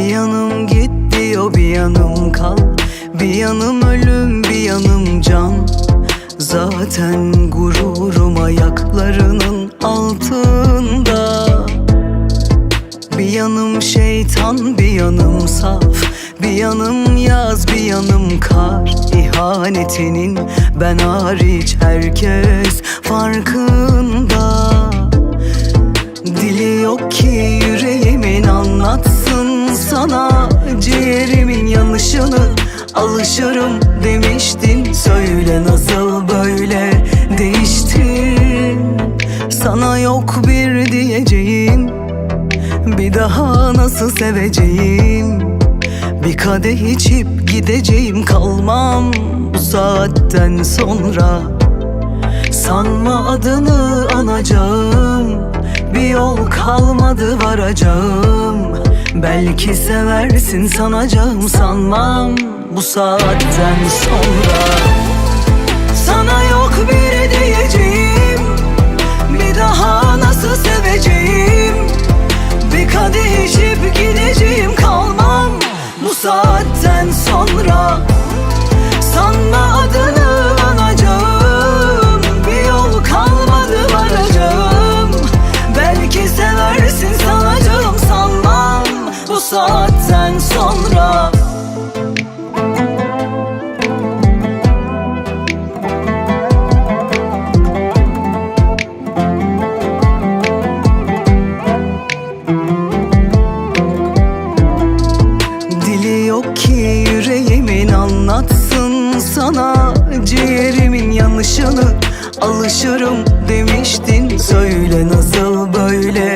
yanım git diyor bir yanım kal. Bir yanım ölüm bir yanım can. Zaten gururum ayaklarının altında. Bir yanım şeytan bir yanım saf. Bir yanım yaz bir yanım kar. İhanetinin ben hariç herkes farkında Yanışını alışırım demiştin. Söyle nasıl böyle değiştin? Sana yok bir diyeceğim. Bir daha nasıl seveceğim? Bir kadeh içip gideceğim kalmam Bu saatten sonra. Sanma adını anacağım Bir yol kalmadı varacağım Belki seversin sanacağım sanmam. Bu saatten sonra Sana yok bir diyeceğim Bir daha nasıl seveceğim? Bir kadeh içip gideceğim kalmam. Bu saatten sonra Sanma adını saatten sonra. Dili yok ki yüreğimin anlatsın sana. Ciğerimin yanışını alışırım demiştin. Söyle nasıl böyle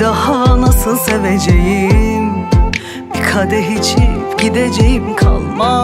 Daha nasıl seveceğim? Bir kadeh içip gideceğim kalmam